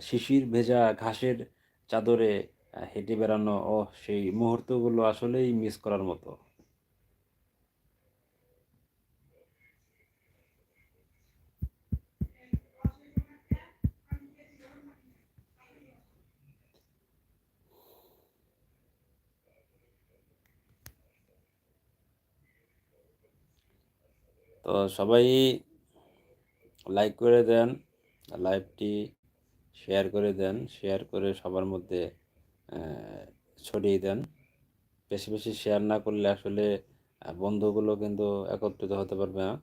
শিশির ভেজা ঘাসের চাদরে হেঁটে বেড়ানো, ও সেই মুহূর্তগুলো আসলেই মিস করার মতো। তো সবাই লাইক করে দেন লাইভটি শেয়ার করে দেন শেয়ার করে সবার মধ্যে ছড়িয়ে দেন। বেশি বেশি শেয়ার না করলে আসলে বন্ধুগুলো কিন্তু একত্রিত হতে পারবে না।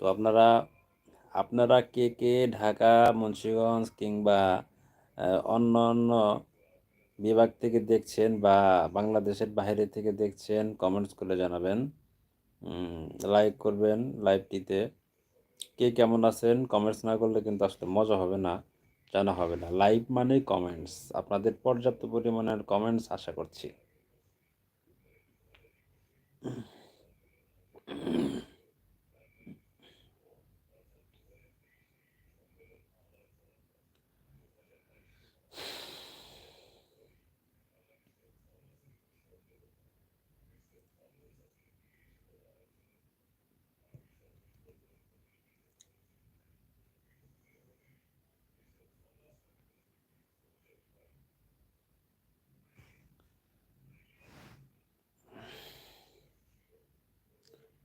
তো আপনারা আপনারা কে কে, ঢাকা, মুন্সিগঞ্জ কিংবা অন্য অন্য বিভাগ থেকে দেখছেন বা বাংলাদেশের বাইরে থেকে দেখছেন কমেন্টস করে জানাবেন। লাইক করবেন লাইভটিতে কে কেমন আছেন? কমেন্টস না করলে কিন্তু আসলে মজা হবে না, জানা হবে না। লাইভ মানে কমেন্টস আপনাদের পর্যাপ্ত পরিমাণের কমেন্টস আশা করছি।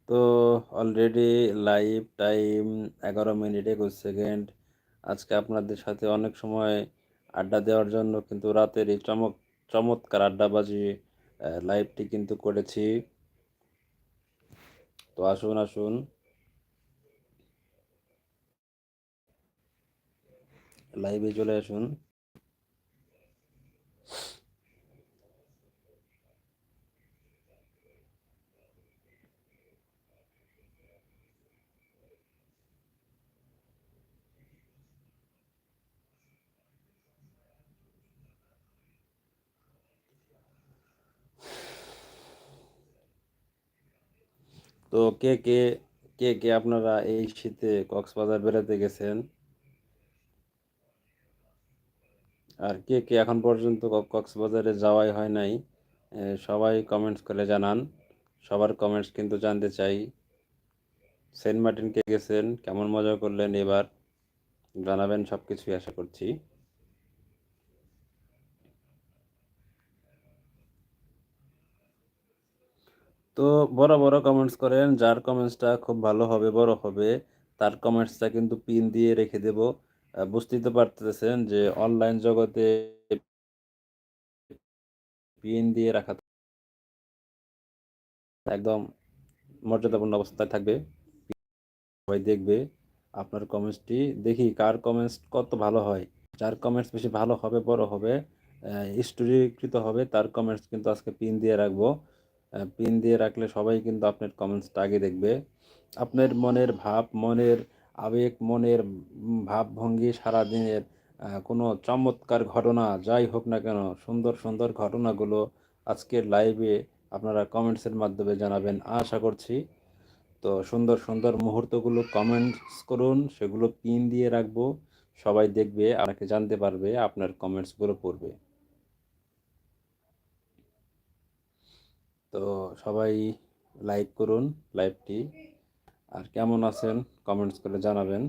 তো অলরেডি লাইভ টাইম এগারো মিনিট একুশ সেকেন্ড আজকে আপনাদের সাথে অনেক সময় আড্ডা দেওয়ার জন্য কিন্তু রাতের এই চমক, চমৎকার আড্ডাবাজি লাইভটি কিন্তু করেছি। তো আসুন আসুন। লাইভে চলে আসুন। তো কে কে কে কে আপনারা এই শীতে কক্সবাজার বেড়াতে গেছেন? আর কে কে এখন পর্যন্ত কক্সবাজারে যাওয়াই হয় নাই সবাই কমেন্টস করে জানান। সবার কমেন্টস কিন্তু জানতে চাই। সেন্ট মার্টিন কে গেছেন, কেমন মজা করলেন এবার? জানাবেন সব কিছুই আশা করছি। তো বড় বড় কমেন্টস করেন, যার কমেন্টসটা খুব ভালো হবে, বড় হবে, তার কমেন্টসটা কিন্তু পিন দিয়ে রেখে দেব। বুঝতেই তো পারতেছেন যে অনলাইন জগতে পিন দিয়ে রাখা একদম মর্যাদাপূর্ণ অবস্থায় থাকবে। সবাই দেখবে আপনার কমেন্টসটি দেখি কার কমেন্টস কত ভালো হয়। যার কমেন্টস বেশি ভালো হবে, বড় হবে স্টোরিকৃত হবে, তার কমেন্টস কিন্তু আজকে পিন দিয়ে রাখব। পিন দিয়ে রাখলে সবাই কিন্তু আপনার কমেন্টসটা আগে দেখবে। আপনার মনের ভাব, মনের আবেগ, মনের ভাবভঙ্গি সারাদিনের কোনো চমৎকার ঘটনা যাই হোক না কেন, সুন্দর সুন্দর ঘটনাগুলো আজকের লাইভে আপনারা কমেন্টসের মাধ্যমে জানাবেন আশা করছি। তো সুন্দর সুন্দর মুহূর্তগুলো কমেন্টস করুন, সেগুলো পিন দিয়ে রাখব। সবাই দেখবে, আপনাকে জানতে পারবে, আপনার কমেন্টসগুলো পড়বে। তো সবাই লাইক করুন লাইভটি আর কেমন আছেন কমেন্টস করে জানাবেন।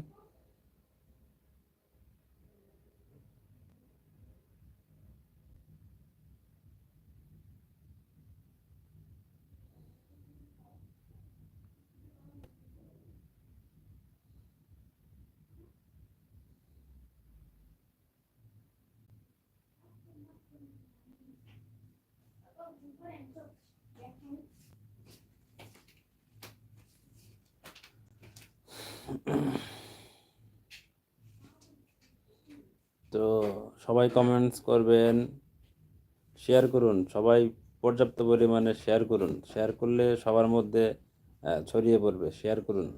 তো সবাই কমেন্টস করবেন শেয়ার করুন, সবাই পর্যাপ্ত পরিমাণে শেয়ার করুন শেয়ার করলে সবার মধ্যে ছড়িয়ে পড়বে শেয়ার করুন।